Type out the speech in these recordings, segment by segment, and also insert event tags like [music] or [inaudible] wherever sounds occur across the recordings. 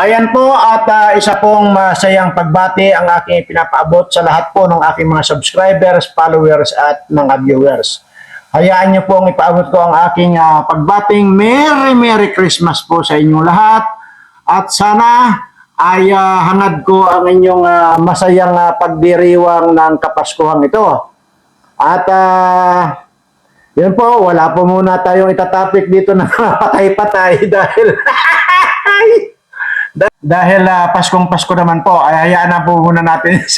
Ayan po at ah, isa pong masayang pagbati ang aking pinapaabot sa lahat po ng aking mga subscribers, followers at mga viewers. Hayaan niyo pong ipaabot ko ang aking ah, pagbating Merry Merry Christmas po sa inyong lahat at sana ay ah, hangad ko ang inyong ah, masayang ah, pagdiriwang ng Kapaskuhan ito. At ah, yun po, wala po muna tayong itatapik dito na [laughs] patay-patay dahil [laughs] Da- dahil ah, Paskong Pasko naman po, ay hayaan na po muna natin. [laughs]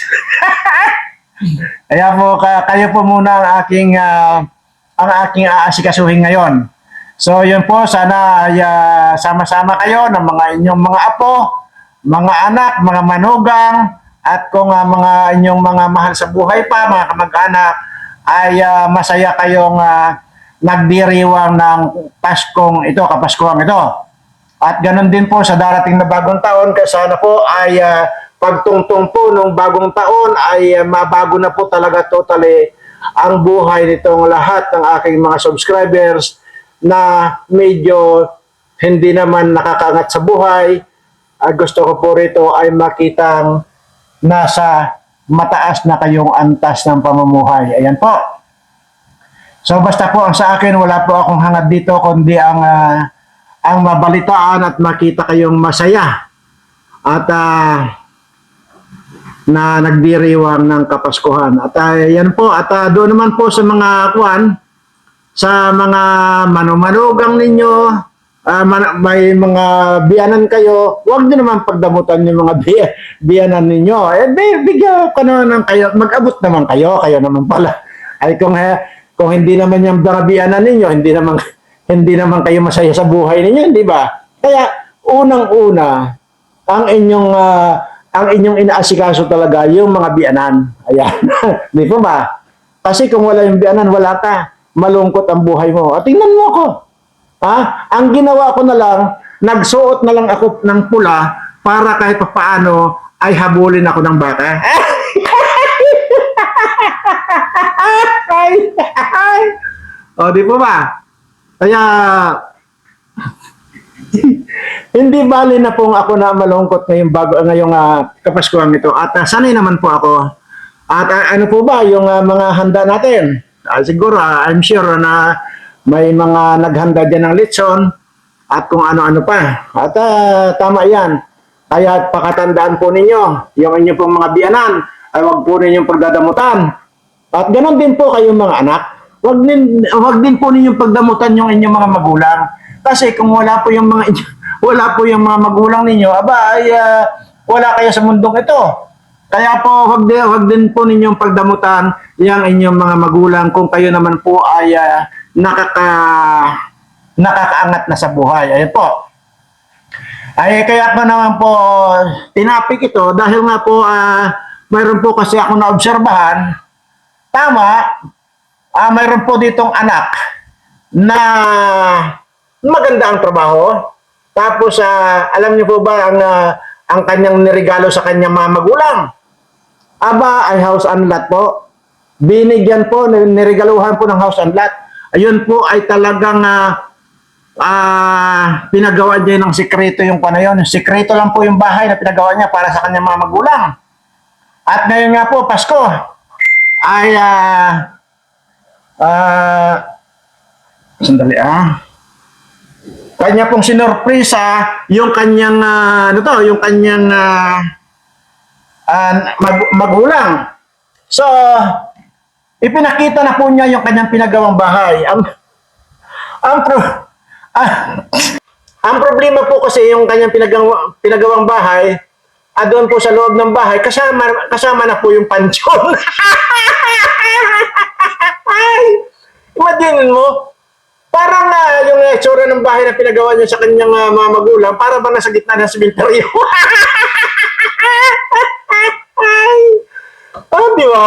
Kaya po, ka- kayo po muna ang aking, ah, ang aking aasikasuhin ngayon. So yun po, sana ay ah, sama-sama kayo ng mga inyong mga apo, mga anak, mga manugang, at kung ah, mga inyong mga mahal sa buhay pa, mga kamag-anak, ay ah, masaya kayong ah, nagdiriwang ng Paskong ito, Kapaskuhan ito. At ganun din po sa darating na bagong taon, sana po ay ah, pagtungtong po nung bagong taon ay ah, mabago na po talaga totally ang buhay nitong lahat ng aking mga subscribers na medyo hindi naman nakakangat sa buhay. Ah, gusto ko po rito ay makitang nasa mataas na kayong antas ng pamumuhay. Ayan po. So basta po ang sa akin, wala po akong hangad dito kundi ang ah, ang mabalitaan at makita kayong masaya at ah, na nagdiriwang ng Kapaskuhan. At ah, yan po, at ah, doon naman po sa mga kwan, sa mga manumanugang ninyo, ah, man- may mga biyanan kayo, huwag nyo naman pagdamutan yung mga bi- biyanan ninyo. Eh, bi- bigyan ko naman ng kayo, mag-abot naman kayo, kayo naman pala. Ay kung, eh, kung hindi naman yung mga ninyo, hindi naman hindi naman kayo masaya sa buhay ninyo, di ba? Kaya unang-una, ang inyong ah, ang inyong inaasikaso talaga yung mga biyanan. Ayan. [laughs] di po ba? Kasi kung wala yung biyanan, wala ka. Malungkot ang buhay mo. At tingnan mo ako. Ha? Ang ginawa ko na lang, nagsuot na lang ako ng pula para kahit pa paano ay habulin ako ng baka. [laughs] o, di po ba? Kaya, [laughs] hindi bali na pong ako na malungkot ngayong bago ngayong uh, kapaskuhan ito. At ah, sanay naman po ako. At ah, ano po ba yung ah, mga handa natin? Ah, siguro, ah, I'm sure na may mga naghanda dyan ng litson at kung ano-ano pa. At ah, tama yan. Kaya pakatandaan po ninyo, yung inyong pong mga biyanan, ay wag po ninyong pagdadamutan. At ganoon din po kayong mga anak. Wag din wag din po ninyong pagdamutan yung inyong mga magulang. Kasi kung wala po yung mga [laughs] wala po yung mga magulang ninyo, aba ay ah, wala kayo sa mundong ito. Kaya po wag din, wag din po ninyong pagdamutan yung inyong mga magulang kung kayo naman po ay ah, nakaka nakakaangat na sa buhay. Ayun po. Ay kaya ko naman po tinapik ito dahil nga po ah, mayroon po kasi ako naobserbahan tama ah mayroon po ditong anak na maganda ang trabaho. Tapos ah, alam niyo po ba ang ah, ang kanyang niregalo sa kanyang mga magulang? Aba ay house and lot po. Binigyan po, niregaluhan po ng house and lot. Ayun po ay talagang ah, ah pinagawa niya ng sikreto yung panayon. Sikreto lang po yung bahay na pinagawa niya para sa kanyang mga magulang. At ngayon nga po, Pasko, ay ah ah sandali ah. Kanya pong sinurpresa yung kanyang ah, ano to, yung kanyang ah, ah, mag- magulang. So, ipinakita na po niya yung kanyang pinagawang bahay. Ang ang pro, ah, ang problema po kasi yung kanyang pinagawa, pinagawang bahay, ah, doon po sa loob ng bahay, kasama, kasama na po yung pansyon. Imagine mo, parang na yung itsura ng bahay na pinagawa niya sa kanyang ah, mga magulang, para ba nasa gitna ng simenteryo? oh, di ba?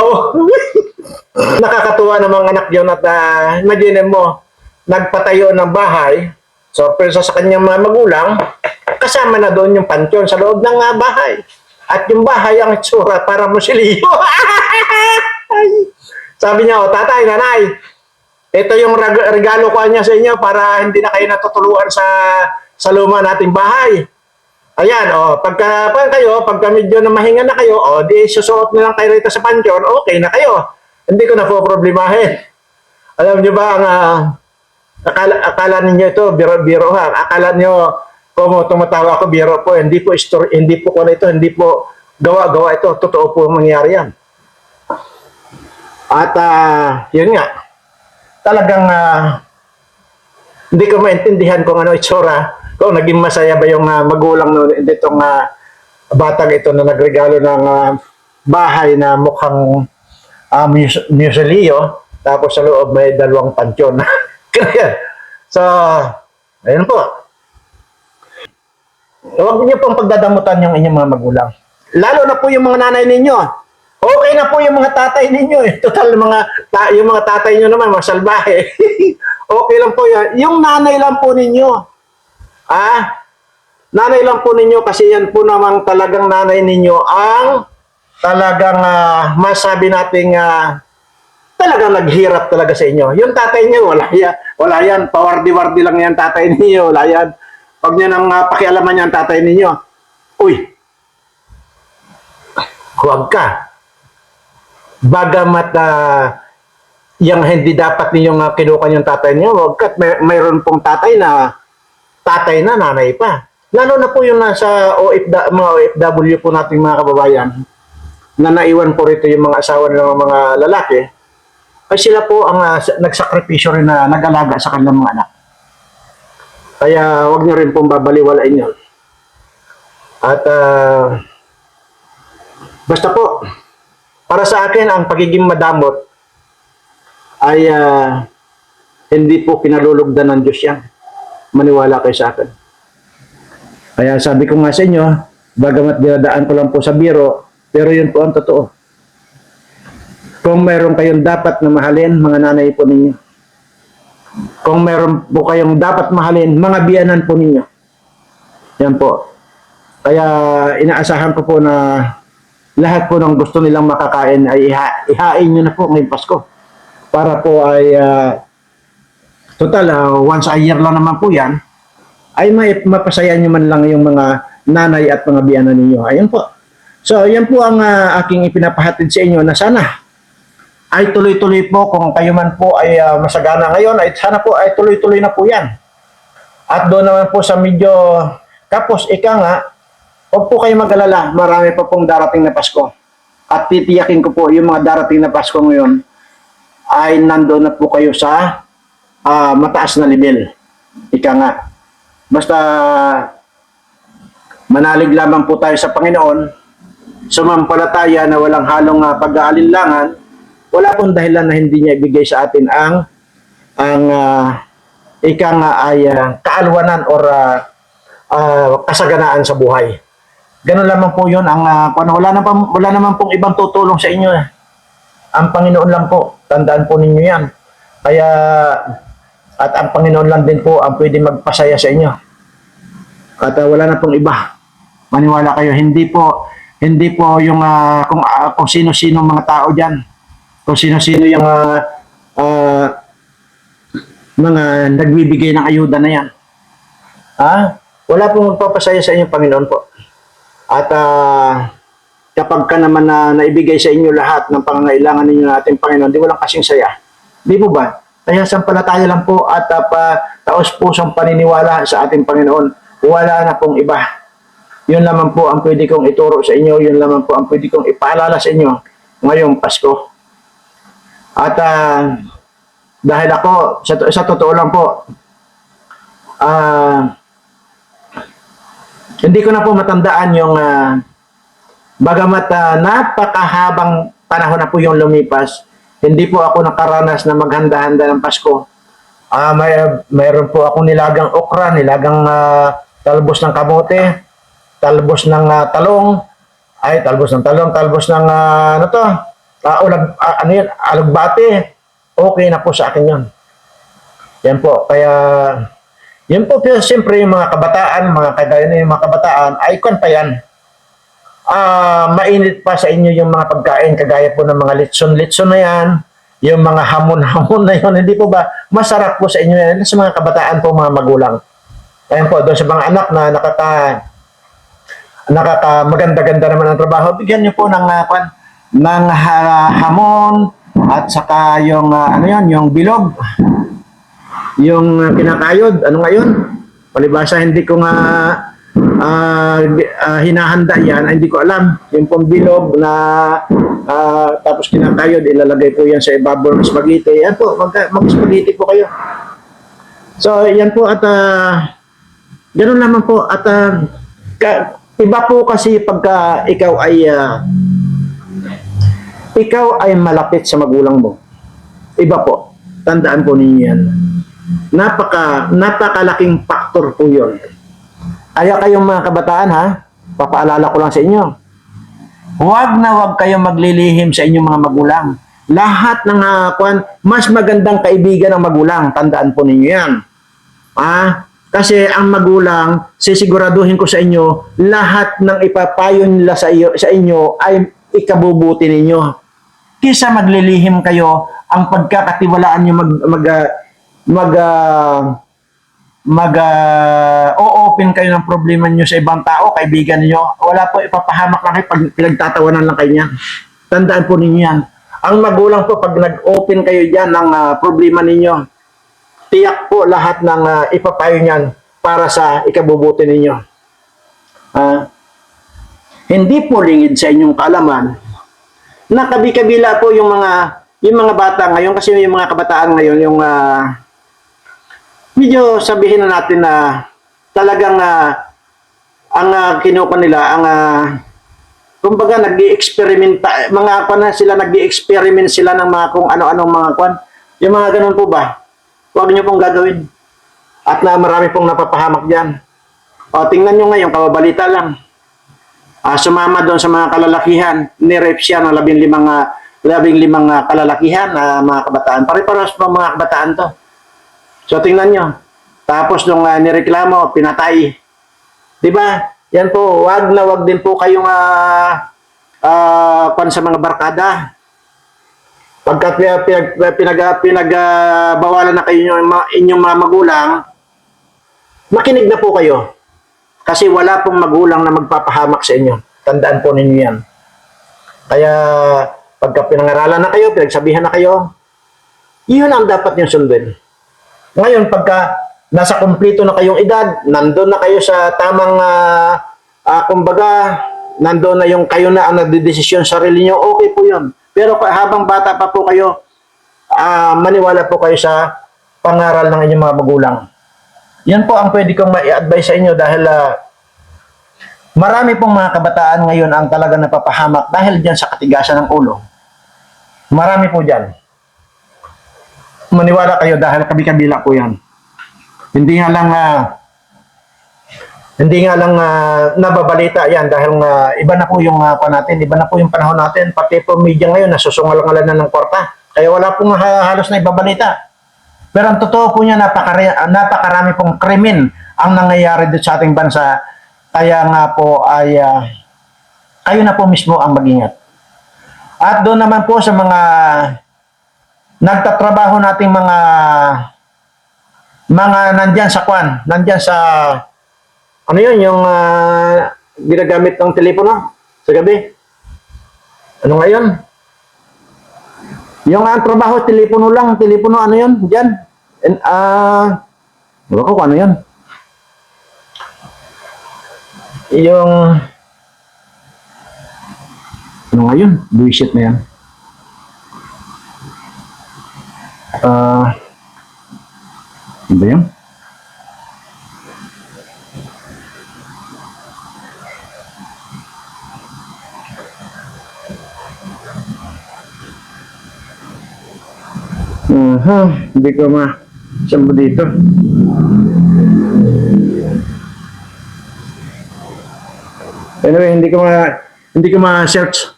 Nakakatuwa ng mga anak yun at uh, imagine mo, nagpatayo ng bahay, sorpresa sa kanyang mga magulang, kasama na doon yung pansyon sa loob ng ah, bahay. At yung bahay ang itsura para musilyo. [laughs] Sabi niya, oh, tatay, nanay, ito yung reg- regalo ko niya sa inyo para hindi na kayo natutuluan sa sa luma nating bahay. Ayan, oh, pagka pa kayo, pagka medyo na mahinga na kayo, oh, di susuot na lang kayo rito sa pansyon, okay na kayo. Hindi ko na po problemahin. Alam niyo ba, ang ah, akala, akala ninyo ito, biro-biro ha. Akala niyo, kung tumatawa ako, biro po. Hindi po story, hindi po ko ito, hindi po gawa-gawa ito. Totoo po ang mangyari yan. At ah, yun nga, talagang ah, hindi ko maintindihan kung ano itsura, kung naging masaya ba yung ah, magulang no, ditong ah, batang ito na nagregalo ng ah, bahay na mukhang uh, mus- muselio, tapos sa loob may dalawang pansyon. [laughs] Kaya, so, ayun po. Huwag niyo pong pagdadamutan yung inyong mga magulang. Lalo na po yung mga nanay ninyo. Okay na po yung mga tatay ninyo. Eh. [laughs] Total, mga, ta- yung mga tatay nyo naman, mga salbahe. [laughs] okay lang po yan. Yung nanay lang po ninyo. Ah, nanay lang po ninyo kasi yan po namang talagang nanay ninyo ang talagang ah, masabi nating ah, talagang naghirap talaga sa inyo. Yung tatay niyo, wala yan. Wala yan. Pawardi-wardi lang yan tatay [laughs] niyo. Wala yan. Pag niya nang uh, pakialaman yan tatay ninyo, uy, huwag ka. Bagamat uh, yung hindi dapat ninyong uh, kinukan yung tatay niyo, huwag ka. May, mayroon pong tatay na tatay na, nanay pa. Lalo na po yung nasa OFW, mga OFW po nating mga kababayan na naiwan po rito yung mga asawa ng mga lalaki, ay sila po ang uh, nagsakripisyo rin na nag-alaga sa kanilang mga anak. Kaya wag niyo rin pong babaliwalain yun. At ah, basta po, para sa akin, ang pagiging madamot ay ah, hindi po pinalulugdan ng Diyos yan. Maniwala kayo sa akin. Kaya sabi ko nga sa inyo, bagamat dinadaan ko lang po sa biro, pero yun po ang totoo. Kung meron kayong dapat na mahalin, mga nanay po ninyo. Kung meron po kayong dapat mahalin, mga biyanan po ninyo. Yan po. Kaya inaasahan ko po na lahat po ng gusto nilang makakain ay iha, ihain nyo na po ngayong Pasko. Para po ay ah, total, ah, once a year lang naman po yan, ay may mapasaya nyo man lang yung mga nanay at mga biyanan ninyo. Ayun po. So, yan po ang ah, aking ipinapahatid sa inyo na sana ay tuloy-tuloy po kung kayo man po ay ah, masagana ngayon ay sana po ay tuloy-tuloy na po yan. At doon naman po sa medyo kapos ika nga, huwag po kayo mag-alala, marami pa pong darating na Pasko. At titiyakin ko po yung mga darating na Pasko ngayon ay nandoon na po kayo sa ah, mataas na level. Ika nga. Basta manalig lamang po tayo sa Panginoon, sumampalataya na walang halong uh, pag-aalinlangan, wala pong dahilan na hindi niya ibigay sa atin ang ang uh, ika nga ay ah, kaalwanan or ah, ah, kasaganaan sa buhay. Ganun lamang po 'yun ang uh, wala naman wala naman pong ibang tutulong sa inyo. eh. Ang Panginoon lang po. Tandaan po ninyo 'yan. Kaya at ang Panginoon lang din po ang pwede magpasaya sa inyo. At ah, wala na pong iba. Maniwala kayo, hindi po hindi po yung ah, kung ah, kung sino-sino mga tao diyan. Kung sino-sino yung ah, ah, mga nagbibigay ng ayuda na yan. Ha? Wala pong magpapasaya sa inyo, Panginoon po. At ah, kapag ka naman na naibigay sa inyo lahat ng pangangailangan ninyo ng ating Panginoon, di walang kasing saya. Di po ba? Kaya sampalataya lang po at uh, pa, taos pusong paniniwala sa ating Panginoon. Wala na pong iba. Yun lamang po ang pwede kong ituro sa inyo. Yun lamang po ang pwede kong ipaalala sa inyo ngayong Pasko. At ah, dahil ako, sa, sa totoo lang po, ah, hindi ko na po matandaan yung ah, bagamat ah, napakahabang panahon na po yung lumipas, hindi po ako nakaranas na maghanda-handa ng Pasko. Ah, may mayroon po ako nilagang okra, nilagang ah, talbos ng kamote, talbos ng ah, talong, ay talbos ng talong, talbos ng ah, ano to? Ah, ulag, ah, ano yun? Alugbate. Okay na po sa akin 'yon. Yan po. Kaya yan po, pero siyempre yung mga kabataan, mga kagaya na yung mga kabataan, kwan pa yan. Ah, mainit pa sa inyo yung mga pagkain, kagaya po ng mga litson-litson na yan, yung mga hamon-hamon na yun, hindi po ba masarap po sa inyo yan sa mga kabataan po, mga magulang. Ayan po, doon sa mga anak na nakaka nakaka maganda-ganda naman ang trabaho, bigyan niyo po ng uh, ng ha- hamon at saka yung ah, ano yan, yung bilog. Yung uh, kinakayod, ano ngayon? Palibasa hindi ko nga ah, di- ah, hinahanda yan, hindi ko alam. Yung pong bilog na ah, tapos kinakayod, ilalagay po yan sa ibabaw ng spaghetti. Yan po, mag- mag-spaghetti po kayo. So, yan po at ah, ganun naman po at ah, ka- iba po kasi pagka ikaw ay ah, ikaw ay malapit sa magulang mo. Iba po. Tandaan po ninyo yan. Napaka, napakalaking faktor po yun. Kaya kayong mga kabataan ha, papaalala ko lang sa inyo. Huwag na huwag kayong maglilihim sa inyong mga magulang. Lahat ng uh, kwan, mas magandang kaibigan ng magulang. Tandaan po ninyo yan. Ah, kasi ang magulang, sisiguraduhin ko sa inyo, lahat ng ipapayo nila sa, iyo, sa inyo ay ikabubuti ninyo. Kisa maglilihim kayo, ang pagkakatiwalaan nyo mag, mag, ah, mag, ah, mag ah, o-open kayo ng problema nyo sa ibang tao, kaibigan niyo, wala po ipapahamak lang kayo pag pinagtatawanan lang kayo niyan. Tandaan po ninyo yan. Ang magulang po, pag nag-open kayo dyan ng ah, problema ninyo, tiyak po lahat ng ah, ipapayo niyan para sa ikabubuti ninyo. Ah, hindi po lingid sa inyong kaalaman na po yung mga yung mga bata ngayon kasi yung mga kabataan ngayon yung ah, medyo sabihin na natin na talagang ah, ang uh, kinuha nila ang ah, kumbaga nag-experimenta mga kwan na sila nag-experiment sila ng mga kung ano-anong mga kwan. Yung mga ganun po ba? Huwag niyo pong gagawin. At na marami pong napapahamak diyan o tingnan niyo ngayon kababalita lang Ah, sumama doon sa mga kalalakihan, ni-rape siya ng labing limang, ah, labing limang ah, kalalakihan na mga kabataan. Pare-paras po mga kabataan to. So tingnan nyo. Tapos nung uh, nireklamo, pinatay. Di ba? Yan po, wag na wag din po kayong uh, uh, kwan sa mga barkada. Pagka pinag, pinag, bawalan na kayo mga- inyong mga magulang, makinig na po kayo. Kasi wala pong magulang na magpapahamak sa inyo. Tandaan po ninyo yan. Kaya pagka pinangaralan na kayo, pinagsabihan na kayo, yun ang dapat yung sundin. Ngayon, pagka nasa kumplito na kayong edad, nandun na kayo sa tamang, ah, ah, kumbaga, nandun na yung kayo na ang nagdidesisyon sa sarili nyo, okay po yun. Pero habang bata pa po kayo, ah, maniwala po kayo sa pangaral ng inyong mga magulang. Yan po ang pwede kong ma-advise sa inyo dahil ah, marami pong mga kabataan ngayon ang talaga napapahamak dahil dyan sa katigasan ng ulo. Marami po dyan. Maniwala kayo dahil kabi-kabila po yan. Hindi nga lang ah, hindi nga lang ah, nababalita yan dahil nga iba na po yung uh, natin, iba na po yung panahon natin, pati po media ngayon nasusungalangalan na ng kwarta. Kaya wala pong ha- halos na ibabalita. Pero ang totoo po niya, napakari, napakarami pong krimen ang nangyayari dito sa ating bansa. Kaya nga po ay ah, kayo na po mismo ang mag-ingat. At doon naman po sa mga nagtatrabaho nating mga mga nandyan sa kwan, nandyan sa ano yun, yung ah, ginagamit ng telepono sa gabi. Ano nga yun? Yung ang trabaho, telepono lang, telepono, ano yun, dyan. And, ah, uh, ko kung ano yun. Yung, ano nga yun, bullshit na yan. Ah, ano ba yun? Aha, hindi ko ma saan ba dito? Anyway, hindi ko ma hindi ko ma-search.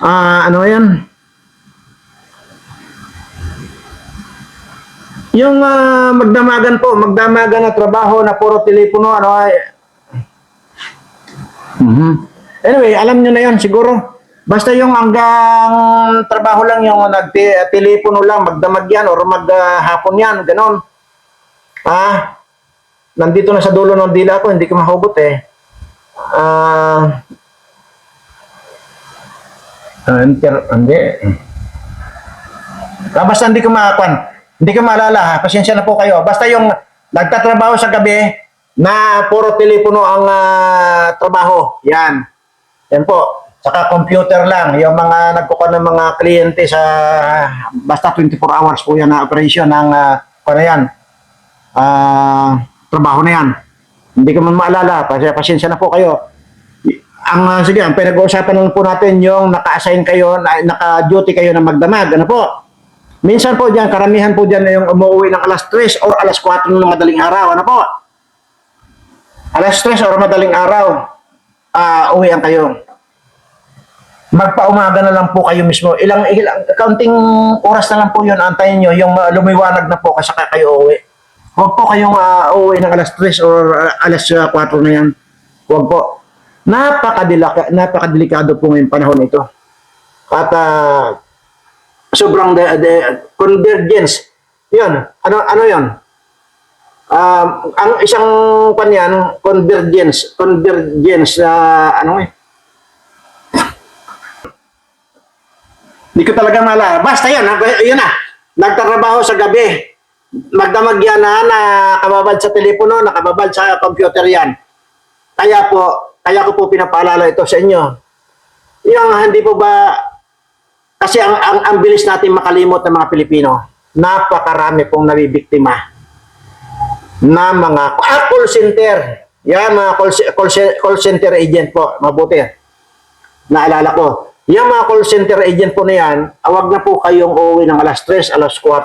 Ah, ano 'yan? Yung ah, magdamagan po, magdamagan na trabaho na puro telepono, ano ay... Mhm. Anyway, alam nyo na yon siguro. Basta yung hanggang trabaho lang yung nag-telepono lang, magdamag yan or maghapon yan, ganon. Ah, nandito na sa dulo ng dila ko, hindi ko mahugot eh. Ah, ah, inter, hindi. Ah, basta hindi ko makakuan. Hindi ko maalala ha. Pasensya na po kayo. Basta yung nagtatrabaho sa gabi na puro telepono ang ah, trabaho. Yan. Yan po. Saka computer lang. Yung mga nagkukuha ng mga kliyente sa basta 24 hours po yan na operation ng uh, na yan. Ah, trabaho na yan. Hindi ko man maalala. Pasensya, pasensya na po kayo. Ang ah, sige, ang pinag-uusapan lang po natin yung naka-assign kayo, na, naka-duty kayo na magdamag. Ano po? Minsan po diyan, karamihan po diyan na yung umuwi ng alas 3 or alas 4 ng madaling araw. Ano po? Alas 3 or madaling araw, ah uwian kayo. Magpaumaga na lang po kayo mismo. Ilang, ilang, kaunting oras na lang po yun, antayin nyo, yung ah, lumiwanag na po kasi kayo uwi. Huwag po kayong uh, uuwi ng alas 3 or ah, alas ah, 4 na yan. Huwag po. Napakadilaka, napakadelikado po ngayong panahon ito. At ah, sobrang de, de, convergence. Yun. Ano, ano yun? Um, ang isang kanyan, convergence. Convergence, ah, ano eh? Hindi ko talaga maalala. Basta yun, yun na. Nagtatrabaho sa gabi. Magdamag yan na, nakababad sa telepono, nakababad sa computer yan. Kaya po, kaya ko po pinapaalala ito sa inyo. Yung hindi po ba, kasi ang, ang, ang bilis natin makalimot ng mga Pilipino, napakarami pong nabibiktima na mga ah, call center. Yan, mga call, call, call center agent po, mabuti. Naalala ko, yung mga call center agent po na yan, awag na po kayong uuwi ng alas 3, alas 4,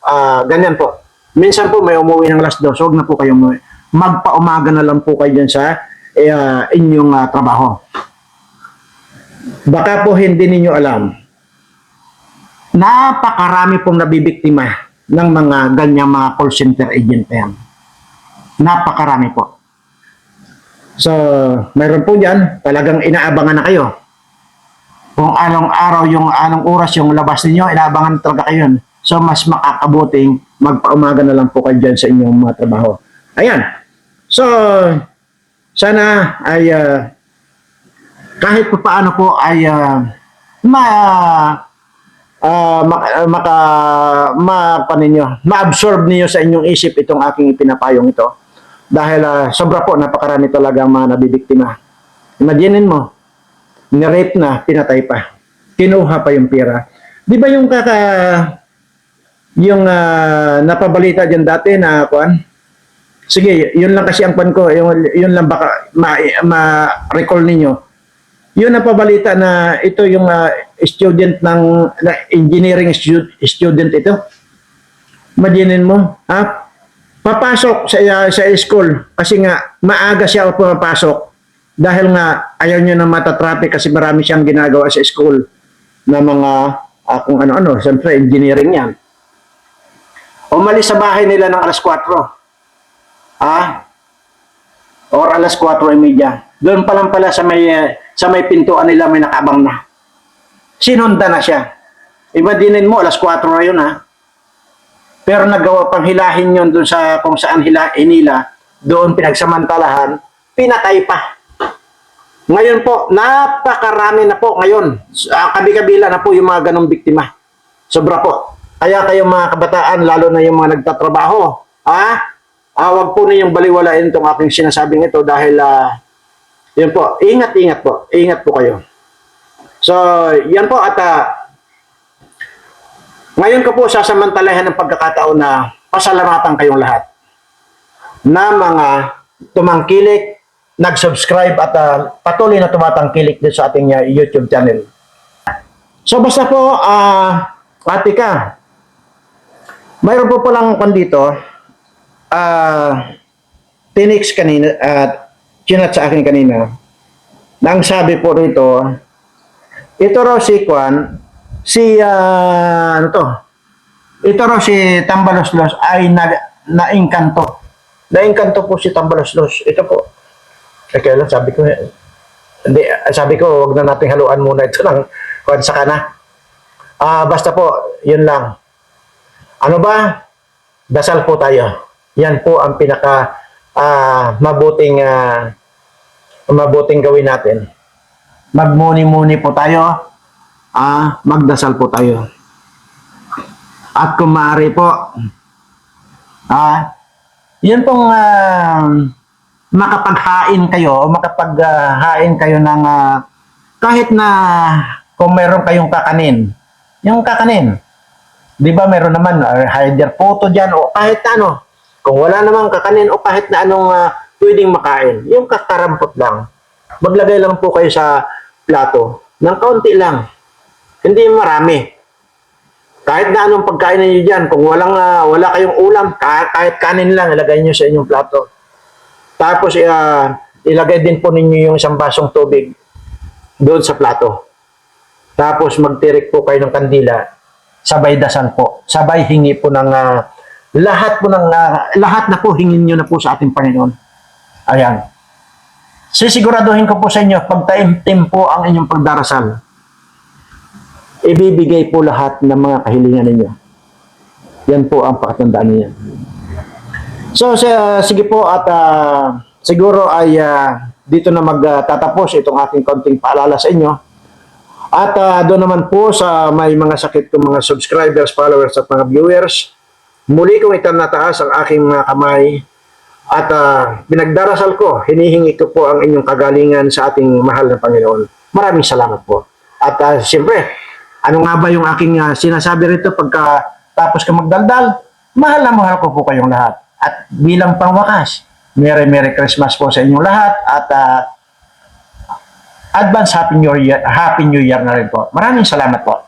ah, ganyan po. Minsan po may umuwi ng alas 2, so na po kayong umuwi. Magpaumaga na lang po kayo dyan sa ah, inyong ah, trabaho. Baka po hindi ninyo alam, napakarami pong nabibiktima ng mga ganyang mga call center agent yan. Napakarami po. So, mayroon po dyan, talagang inaabangan na kayo kung anong araw yung anong oras yung labas ninyo, inaabangan talaga kayo. So, mas makakabuting magpaumaga na lang po kayo dyan sa inyong mga trabaho. Ayan. So, sana ay ah, kahit pa paano po ay ah, ma ah, maka, maka ma, pa ninyo, ma-absorb niyo sa inyong isip itong aking pinapayong ito. Dahil ah, sobra po, napakarami talaga mga nabibiktima. Imaginin mo, ni-rape na, pinatay pa. Kinuha pa yung pera. Di ba yung kaka yung ah, napabalita diyan dati na kuan? Sige, yun lang kasi ang pan ko, yung yun lang baka ma, ma-recall ninyo. Yun napabalita na ito yung ah, student ng na engineering stu- student ito. Imaginin mo, ha? Papasok sa ah, sa school kasi nga maaga siya pumapasok dahil nga ayaw niya na matatraffic kasi marami siyang ginagawa sa school na mga ah, kung ano-ano, siyempre engineering yan. Umalis sa bahay nila ng alas 4. Ah? Or alas 4.30. Doon pa lang pala sa may eh, sa may pintuan nila may nakabang na. Sinunda na siya. Imaginin mo, alas 4 na yun ha. Pero nagawa pang hilahin yun doon sa kung saan hilahin nila, doon pinagsamantalahan, pinatay pa. Ngayon po, napakarami na po ngayon. Uh, kabi-kabila na po yung mga ganong biktima. Sobra po. Kaya kayong mga kabataan, lalo na yung mga nagtatrabaho, ha? Ah, wag po ninyong baliwalain itong aking sinasabing ito dahil, ah, yun po, ingat-ingat po. Ingat po kayo. So, yan po at ah, ngayon ko po sasamantalahan ng pagkakataon na pasalamatan kayong lahat na mga tumangkilik, nag-subscribe at ah, patuloy na tumatangkilik din sa ating ah, YouTube channel. So basta po, ah, ate ka, mayroon po palang kan dito, ah, tinix kanina, at chinat sa akin kanina, na ang sabi po rito, ito raw si Kwan, si, ah, ano to, ito raw si Tambaloslos ay na, naingkanto. Naingkanto po si Tambaloslos. Ito po. Eh, kaya lang sabi ko, eh, hindi, ah, sabi ko, wag na nating haluan muna ito ng kwan sa kana. Ah, basta po, yun lang. Ano ba? Dasal po tayo. Yan po ang pinaka ah, mabuting ah, mabuting gawin natin. Magmuni-muni po tayo. Ah, magdasal po tayo. At kung po, ah, yun pong ah, makapaghain kayo o makapaghain kayo ng ah, kahit na kung meron kayong kakanin, yung kakanin, di ba meron naman uh, photo dyan o kahit ano, kung wala namang kakanin o kahit na anong ah, pwedeng makain, yung kakarampot lang, maglagay lang po kayo sa plato ng kaunti lang. Hindi marami. Kahit na anong pagkain ninyo dyan, kung walang, ah, wala kayong ulam, kahit, kanin lang, ilagay nyo sa inyong plato. Tapos, ah, ilagay din po ninyo yung isang basong tubig doon sa plato. Tapos, magtirik po kayo ng kandila. Sabay dasal po. Sabay hingi po ng ah, lahat po ng, ah, lahat na po hingin nyo na po sa ating Panginoon. Ayan. Sisiguraduhin ko po sa inyo, pag taimtim po ang inyong pagdarasal, ibibigay po lahat ng mga kahilingan ninyo. Yan po ang pakatandaan ninyo. So, sa- sige po at ah, siguro ay ah, dito na magtatapos itong aking konting paalala sa inyo. At ah, doon naman po sa may mga sakit kong mga subscribers, followers at mga viewers, muli kong itanataas ang aking mga kamay at ah, pinagdarasal ko, hinihingi ko po ang inyong kagalingan sa ating mahal na Panginoon. Maraming salamat po. At uh, siyempre, ano nga ba yung aking ah, sinasabi rito pagka tapos ka magdaldal? Mahal na mahal ko po kayong lahat. At bilang pangwakas, Merry Merry Christmas po sa inyong lahat at ah, advance Happy New Year, Happy New Year na rin po. Maraming salamat po.